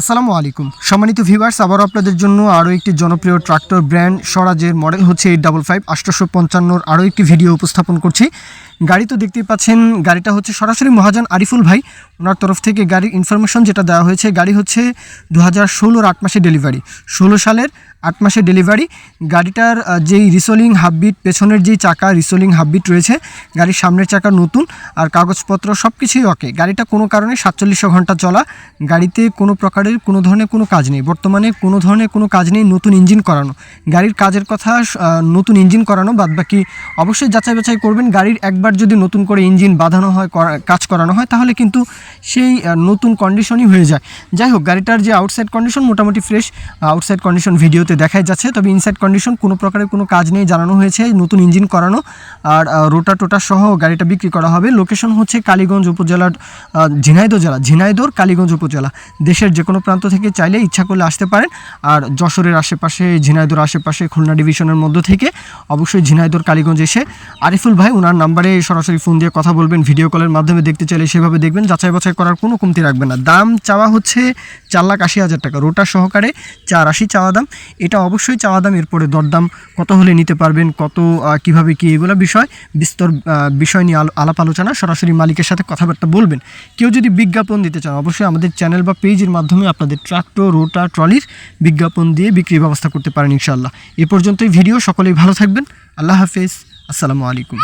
আসসালামু আলাইকুম। সম্মানিত ভিভার্স আবারও আপনাদের জন্য আরও একটি জনপ্রিয় ট্রাক্টর ব্র্যান্ড স্বরাজের মডেল হচ্ছে এইট ডাবল ফাইভ আটশোশো পঞ্চান্নর আরও একটি ভিডিও উপস্থাপন করছি। গাড়ি তো দেখতেই পাচ্ছেন, গাড়িটা হচ্ছে সরাসরি মহাজন আরিফুল ভাই। ওনার তরফ থেকে গাড়ির ইনফরমেশন যেটা দেওয়া হয়েছে, গাড়ি হচ্ছে দু হাজার ষোলোর আট মাসে ডেলিভারি ষোলো সালের আট মাসে ডেলিভারি গাড়িটার যেই রিসোলিং হাববিট পেছনের যেই চাকা রিসোলিং হাববিট রয়েছে, গাড়ির সামনের চাকা নতুন আর কাগজপত্র সব কিছুই ওকে গাড়িটা কোনো কারণে সাতচল্লিশশো ঘণ্টা চলা, গাড়িতে কোনো প্রকারের কোনো ধরনের কোনো কাজ নেই। বর্তমানে কোনো ধরনের কোনো কাজ নেই, নতুন ইঞ্জিন করানো। গাড়ির কাজের কথা নতুন ইঞ্জিন করানো বাদবাকি অবশ্যই যাচাই বাছাই করবেন। গাড়ির একবার যদি নতুন করে ইঞ্জিন বাঁধানো হয় কাজ করানো হয়, তাহলে কিন্তু সেই নতুন কন্ডিশনই হয়ে যায়। যাই হোক, গাড়িটার যে আউটসাইড কন্ডিশন মোটামুটি ফ্রেশ আউটসাইড কন্ডিশন ভিডিওতে দেখাই যাচ্ছে। তবে ইনসাইড কন্ডিশন কোনো প্রকারের কোনো কাজ নেই, জানানো হয়েছে নতুন ইঞ্জিন করানো। আর রোটা টোটা সহ গাড়িটা বিক্রি করা হবে। লোকেশন হচ্ছে কালীগঞ্জ উপজেলার ঝিনাইদহ জেলা। ঝিনাইদহর কালীগঞ্জ উপজেলা। দেশের যে কোনো প্রান্ত থেকে চাইলে ইচ্ছা করলে আসতে পারেন। আর যশোরের আশেপাশে, ঝিনাইদোর আশেপাশে, খুলনা ডিভিশনের মধ্য থেকে অবশ্যই ঝিনাইদোর কালীগঞ্জ এসে আরিফুল ভাই ওনার নাম্বারে সরাসরি ফোন দিয়ে কথা বলবেন, ভিডিও কলের মাধ্যমে দেখতে চাইলে সেভাবে দেখবেন। যাচাই বাছাই করার কোনো কমতি রাখবেন না। দাম চাওয়া হচ্ছে চার লাখ আশি হাজার টাকা। রোটার সহকারে চার আশি চাওয়া দাম। এটা অবশ্যই চাওয়া দাম, এরপরে দরদাম কত হলে নিতে পারবেন, কত কীভাবে কি এগুলো বিষয়, বিস্তর বিষয় নিয়ে আলো- আলাপ আলোচনা, সরাসরি মালিকের সাথে কথাবার্তা বলবেন। কেউ যদি বিজ্ঞাপন দিতে চান, অবশ্যই আমাদের চ্যানেল বা পেজের মাধ্যমে আপনাদের ট্রাক্টর রোটা ট্রলির বিজ্ঞাপন দিয়ে বিক্রির ব্যবস্থা করতে পারেন ইনশাল্লাহ এ পর্যন্তই ভিডিও, সকলেই ভালো থাকবেন। আল্লাহ হাফেজ। আসসালামু আলাইকুম।